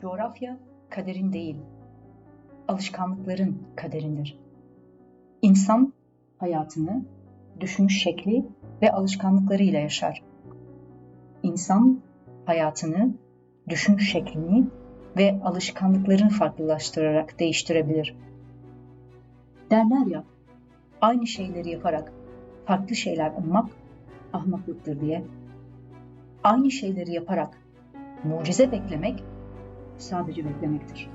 Coğrafya kaderin değil, alışkanlıkların kaderindir. İnsan hayatını düşünüş şekli ve alışkanlıklarıyla yaşar. İnsan hayatını, düşünüş şeklini ve alışkanlıklarını farklılaştırarak değiştirebilir. Derler ya, aynı şeyleri yaparak farklı şeyler ummak ahmaklıktır diye. Aynı şeyleri yaparak mucize beklemek sadece beklemektir.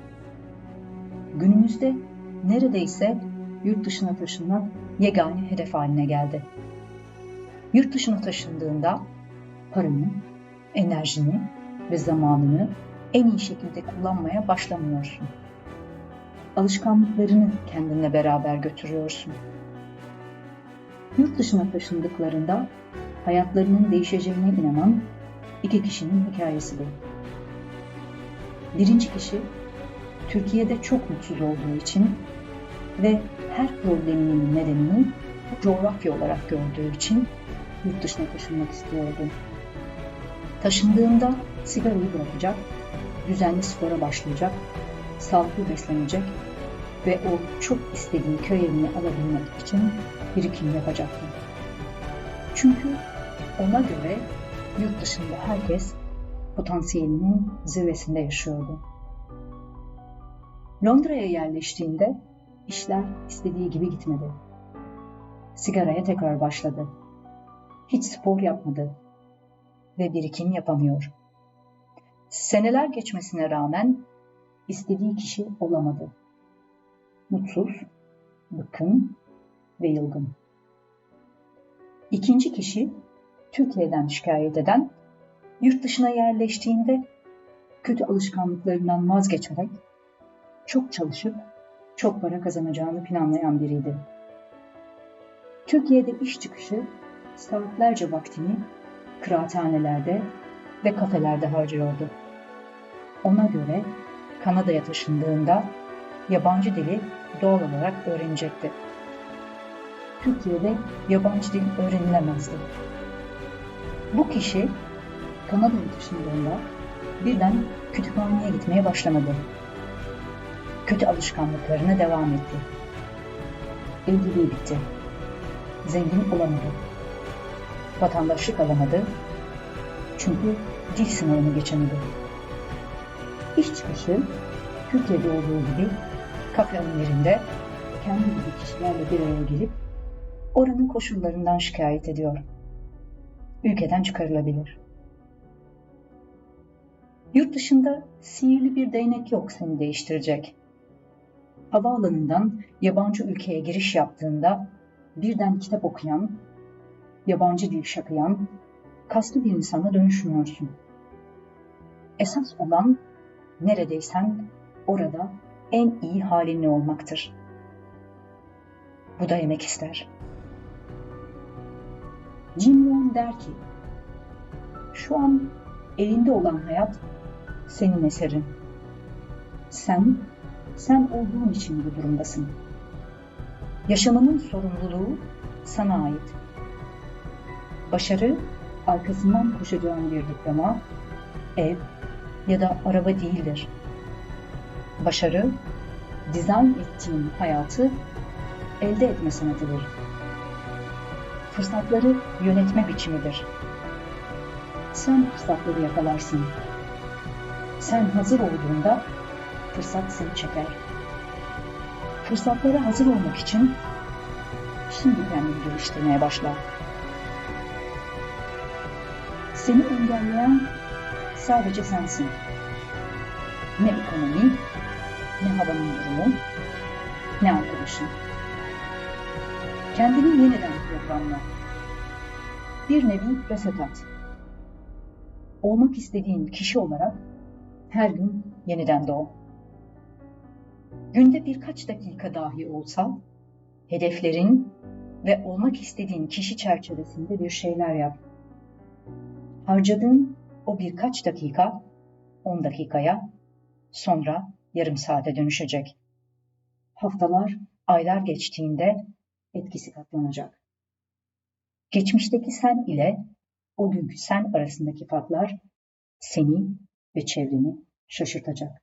Günümüzde neredeyse yurt dışına taşınmak yegane hedef haline geldi. Yurt dışına taşındığında paranı, enerjini ve zamanını en iyi şekilde kullanmaya başlamıyorsun. Alışkanlıklarını kendinle beraber götürüyorsun. Yurt dışına taşındıklarında hayatlarının değişeceğine inanan iki kişinin hikayesi bu. Birinci kişi Türkiye'de çok mutsuz olduğu için ve her probleminin nedenini coğrafya olarak gördüğü için yurt dışına taşınmak istiyordu. Taşındığında sigarayı bırakacak, düzenli spora başlayacak, sağlıklı beslenecek ve o çok istediği köy evini alabilmek için birikim yapacaktı. Çünkü ona göre yurt dışında herkes potansiyelinin zirvesinde yaşıyordu. Londra'ya yerleştiğinde işler istediği gibi gitmedi. Sigaraya tekrar başladı. Hiç spor yapmadı ve birikim yapamıyor. Seneler geçmesine rağmen istediği kişi olamadı. Mutsuz, bıkkın ve yılgın. İkinci kişi Türkiye'den şikayet eden, yurt dışına yerleştiğinde kötü alışkanlıklarından vazgeçerek çok çalışıp çok para kazanacağını planlayan biriydi. Türkiye'de iş çıkışı saatlerce vaktini kıraathanelerde ve kafelerde harcıyordu. Ona göre Kanada'ya taşındığında yabancı dili doğal olarak öğrenecekti. Türkiye'de yabancı dil öğrenilemezdi. Bu kişi Kanada'ya taşındığında birden kütüphaneye gitmeye başlamadı. Kötü alışkanlıklarına devam etti. Evliliği bitti. Zengin olamadı. Vatandaşlık alamadı. Çünkü dil sınavını geçemedi. İş çıkışı Türkiye'de olduğu gibi kafe önlerinde kendi gibi kişilerle bir araya gelip oranın koşullarından şikayet ediyor. Ülkeden çıkarılabilir. Yurt dışında sihirli bir değnek yok seni değiştirecek. Havaalanından yabancı ülkeye giriş yaptığında birden kitap okuyan, yabancı dil şakayan, kaslı bir insana dönüşmüyorsun. Esas olan neredeysen orada en iyi halinle olmaktır. Bu da emek ister. Jim Rohn der ki, şu an elinde olan hayat senin eserin. Sen, sen olduğun için bu durumdasın. Yaşamanın sorumluluğu sana ait. Başarı, arkasından koşacağın bir diploma, ev ya da araba değildir. Başarı, dizayn ettiğin hayatı elde etme sanatıdır. Fırsatları yönetme biçimidir. Sen fırsatları yakalarsın. Sen hazır olduğunda fırsat seni çeker. Fırsatlara hazır olmak için şimdi kendini geliştirmeye başla. Seni engelleyen sadece sensin. Ne ekonomi, ne havanın durumu, ne arkadaşın. Kendini yeniden programla. Bir nevi reset at. Olmak istediğin kişi olarak her gün yeniden doğ. Günde birkaç dakika dahi olsa hedeflerin ve olmak istediğin kişi çerçevesinde bir şeyler yap. Harcadığın o birkaç dakika 10 dakikaya, sonra yarım saate dönüşecek. Haftalar, aylar geçtiğinde etkisi katlanacak. Geçmişteki sen ile o günkü sen arasındaki farklar seni ve çevreni şaşırtacak.